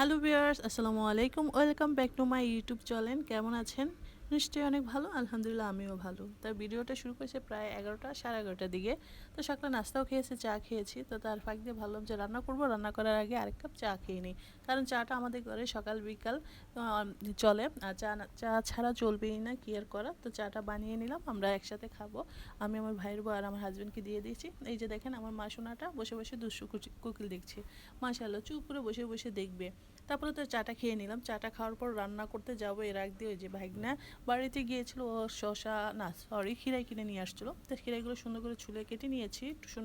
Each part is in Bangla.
হ্যালো ভিউয়ার্স আসসালামু আলাইকুম welcome back to my YouTube channel কেমন আছেন? নিশ্চয়ই অনেক ভালো, আলহামদুলিল্লাহ আমিও ভালো। তার ভিডিওটা শুরু করেছে প্রায় এগারোটা, সাড়ে এগারোটার দিকে। তো সকালে নাস্তাও খেয়েছি, চা খেয়েছি। তো তার ফাঁক দিয়ে ভাবলাম যে রান্না করব, রান্না করার আগে আরেক কাপ চা খেয়ে নিই। কারণ চাটা আমাদের ঘরে সকাল, বিকাল চলে। আর চা চা ছাড়া চলবেই না, কি আর করা তো চাটা বানিয়ে নিলাম, আমরা একসাথে খাব। আমি আমার ভাইয়ের বউ আর আমার হাজব্যান্ডকে দিয়ে দিয়েছি। এই যে দেখেন আমার মা সোনাটা বসে বসে কুচি- কোকিল দেখছে। মাশাল্লাহ চুপ করে বসে বসে দেখবে। তারপরে তো চাটা খেয়ে নিলাম। চাটা খাওয়ার পর রান্না করতে যাব এর আগ দিয়ে ওই যে ভাগনা। বাড়িতে গিয়েছিল ও শশা, না সরি খিরাই কিনে নিয়ে আসছিল। তো খিরাইগুলো সুন্দর করে ছুলে কেটে নিয়েছি, একটু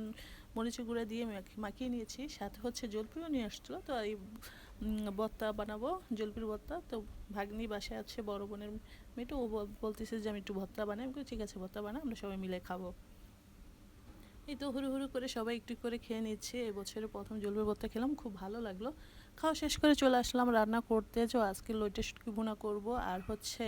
মরিচের গুঁড়া দিয়ে মাখি- মাখিয়ে নিয়েছি। সাথে হচ্ছে জলপিও নিয়ে আসছিল। তো এই ভর্তা বানাবো, জলপির ভর্তা তো ভাগ্নি বাসায় আছে, বড় বোনের মেয়েটা। ও বলতেছে যে আমি একটু ভত্তা বানাই। আমি ঠিক আছে ভর্তা বানা আমরা সবাই মিলে খাব। এই তো হুড়ু হুড়ু করে সবাই একটু করে খেয়ে নিচ্ছে। এবছরের প্রথম জলপির ভর্তা খেলাম। খুব ভালো লাগল। খাওয়া শেষ করে চলে আসলাম রান্না করতে। যে আজকে লইটে শুটকি ভুনা করব আর হচ্ছে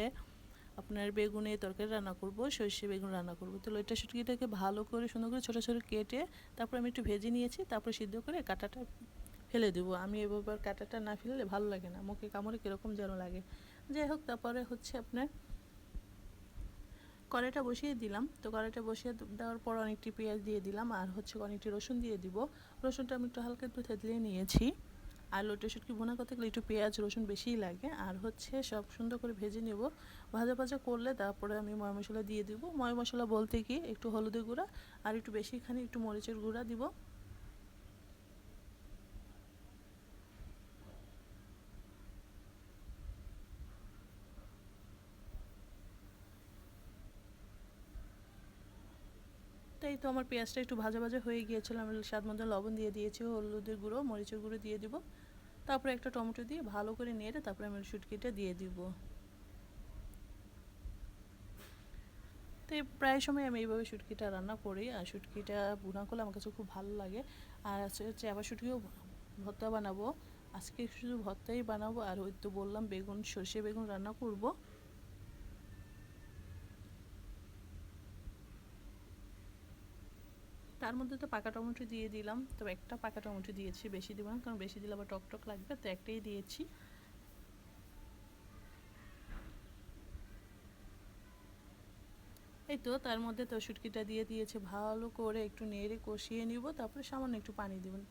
আপনার বেগুনে তরকারি রান্না করব, সর্ষে বেগুন রান্না করব। তো লইটা শুটকিটাকে ভালো করে সুন্দর করে ছোটো ছোটো কেটে তারপর আমি একটু ভেজে নিয়েছি, তারপর সিদ্ধ করে কাঁটাটা ফেলে দেবো। আমি এবার কাঁটাটা না ফেললে ভালো লাগে না, মুখে কামড়ে কীরকম যেন লাগে। যাই হোক, তারপরে হচ্ছে আপনার কড়াইটা বসিয়ে দিলাম। তো কড়াইটা বসিয়ে দেওয়ার পর অনেকটি পেঁয়াজ দিয়ে দিলাম আর হচ্ছে অনেকটি রসুন দিয়ে দিব। রসুনটা আমি একটু হালকা একটু থেতলিয়ে নিয়েছি। আর লোটে শুটকি ভুনা করতে গেলে একটু পেঁয়াজ, রসুন বেশিই লাগে। আর হচ্ছে সব সুন্দর করে ভেজে নেব। ভাজা ভাজা করলে তারপরে আমি ময় মশলা দিয়ে দিব। ময় মশলা বলতে কি, একটু হলুদের গুঁড়া আর একটু বেশিখানি একটু মরিচের গুঁড়া দিব। তাই তো আমার পেঁয়াজটা একটু ভাজা ভাজা হয়ে গিয়েছিল। আমি স্বাদ মতো লবণ দিয়ে দিয়েছি। হলুদের গুঁড়ো, মরিচের গুঁড়ো দিয়ে দিব। তারপরে একটা টমেটো দিয়ে ভালো করে নেড়ে তারপরে আমি শুটকিটা দিয়ে দিব। তো প্রায় সময় আমি এইভাবে শুটকিটা রান্না করি আর শুটকিটা বুনা করলে আমার কাছে খুব ভালো লাগে। আর হচ্ছে আবার শুটকিও ভর্তা বানাবো। আজকে শুধু ভর্তাই বানাবো আর ওই তো বললাম বেগুন সর্ষে বেগুন রান্না করব। তার মধ্যে তো পাকা টমেটো দিয়ে দিলাম। তো একটা পাকা টমেটো দিয়েছি, বেশি দিব না, কারণ বেশি দিলে আবার টক টক লাগবে, তো একটাই দিয়েছি। এই তো তার মধ্যে তো শুটকিটা দিয়ে দিয়েছে, ভালো করে একটু নেড়ে কষিয়ে নিব, তারপরে সামান্য একটু পানি দেবেন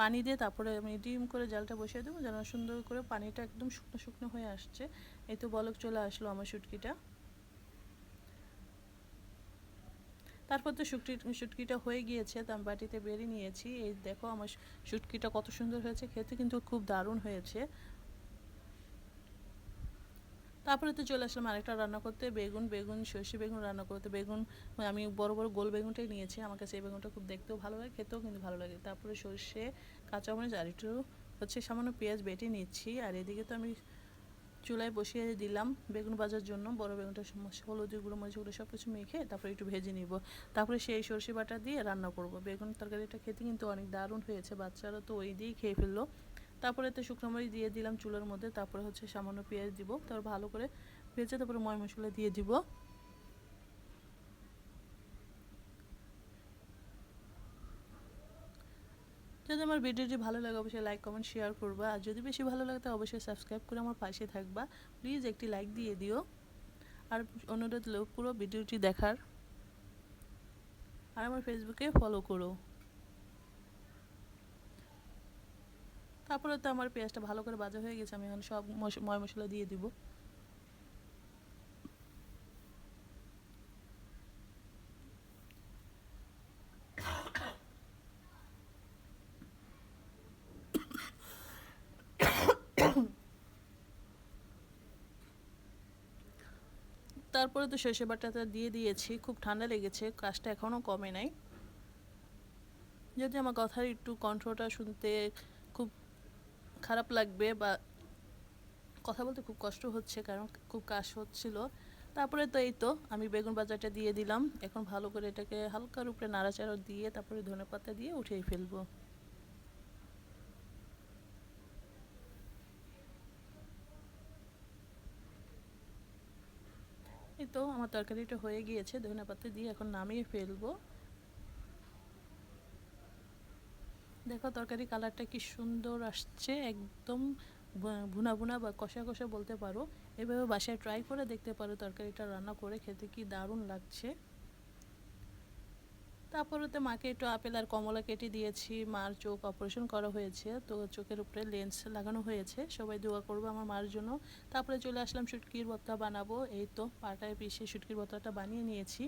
পানি দিয়ে তারপরে আমি ডিম করে জালটা বসিয়ে দেবো, যেন সুন্দর করে পানিটা একদম শুকনো শুকনো হয়ে আসছে। এই তো বলক চলে আসলো আমার শুটকিটা। তারপর তো শুটকি, শুটকিটা হয়ে গিয়েছে, তো আমি বাটিতে বেরিয়ে নিয়েছি। এই দেখো আমার শুটকিটা কত সুন্দর হয়েছে, খেতে কিন্তু খুব দারুণ হয়েছে। তারপরে তো চলে আসলাম আরেকটা রান্না করতে, বেগুন বেগুন, সর্ষে বেগুন রান্না করতে। বেগুন, আমি বড় বড় গোল বেগুনটাই নিয়েছি, আমার কাছে এই বেগুনটা খুব দেখতেও ভালো লাগে, খেতেও কিন্তু ভালো লাগে। তারপরে সর্ষে, কাঁচামরিচ আর একটু হচ্ছে সামান্য পেঁয়াজ বেটে নিচ্ছি, আর এদিকে তো আমি চুলায় বসিয়ে দিলাম বেগুন ভাজার জন্য, বড় বেগুনটা হলুদ, গুঁড়ো মরিচ গুঁড়ো সব কিছু মেখে তারপরে একটু ভেজে নিব। তারপরে সেই সর্ষে বাটা দিয়ে রান্না করব। বেগুন তরকারিটা খেতে কিন্তু অনেক দারুণ হয়েছে, বাচ্চারা তো ওই দিয়েই খেয়ে ফেলল। তারপরে তো শুকনো মরিচ দিয়ে দিলাম চুলার মধ্যে, তারপরে হচ্ছে সামান্য পেঁয়াজ দিব, তারপর ভালো করে ভেজে তারপরে ময় মশলা দিয়ে দিব। যদি আমার ভিডিওটি ভালো লাগে, অবশ্যই লাইক কমেন্ট শেয়ার করবা। আর যদি বেশি ভালো লাগে, তো অবশ্যই সাবস্ক্রাইব করে আমার পাশে থাকবা। প্লিজ একটি লাইক দিয়ে দিও। আর অনুরোধ লোক পুরো ভিডিওটি দেখার। আর আমার ফেসবুকে ফলো করো। তারপরে তো আমার পেঁয়াজটা ভালো করে ভাজা হয়ে গেছে, আমি এখন সব ময় মশলা দিয়ে দিব। তারপরে তো সর্ষে বাটাটা দিয়ে দিয়েছি। খুব ঠান্ডা লেগেছে, কাজটা এখনও কমে নাই। যদি আমার কথার একটু কণ্ঠটা শুনতে খুব খারাপ লাগবে বা কথা বলতে খুব কষ্ট হচ্ছে কারণ খুব কাশ হচ্ছিল। তারপরে তো এই তো, আমি বেগুন বাজারটা দিয়ে দিলাম। এখন ভালো করে এটাকে হালকার উপরে নাড়াচাড়া দিয়ে তারপরে ধনে পাতা দিয়ে উঠিয়ে ফেলব। তো আমার তরকারিটা হয়ে গিয়েছে, ধনে পাতা দিয়ে এখন নামিয়ে ফেলব। দেখো তরকারি কালারটা কি সুন্দর আসছে, একদম ভুনা ভুনা বা কষা কষা বলতে পারো। এভাবে বাসায় ট্রাই করে দেখতে পারো তরকারিটা রান্না করে, খেতে কি দারুণ লাগছে। তারপরেতে মাকে একটু আপেল আর কমলা কেটে দিয়েছি। মার চোখ অপারেশন করা হয়েছে, তো চোখের উপরে লেন্স লাগানো হয়েছে। সবাই দোয়া করব আমার মার জন্য। তারপরে চলে আসলাম শুটকির ভর্তা বানাবো। এই তো পাটায় পিষে শুটকির ভর্তাটা বানিয়ে নিয়েছি।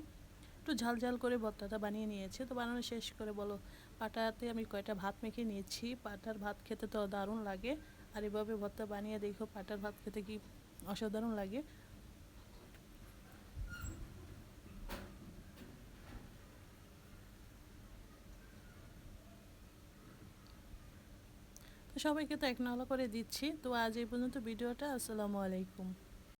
একটু ঝাল ঝাল করে ভর্তাটা বানিয়ে নিয়েছি। তো বানানো শেষ করে বলো, পাটাতে আমি কয়টা ভাত মেখে নিয়েছি? পাটার ভাত খেতে তো দারুণ লাগে। আর এভাবে ভর্তা বানিয়ে দেখো, পাটার ভাত খেতে কি অসাধারণ লাগে। সবাইকে তো এক নালা করে দিচ্ছি। তো আজ এই পর্যন্ত ভিডিওটা আসসালামু আলাইকুম।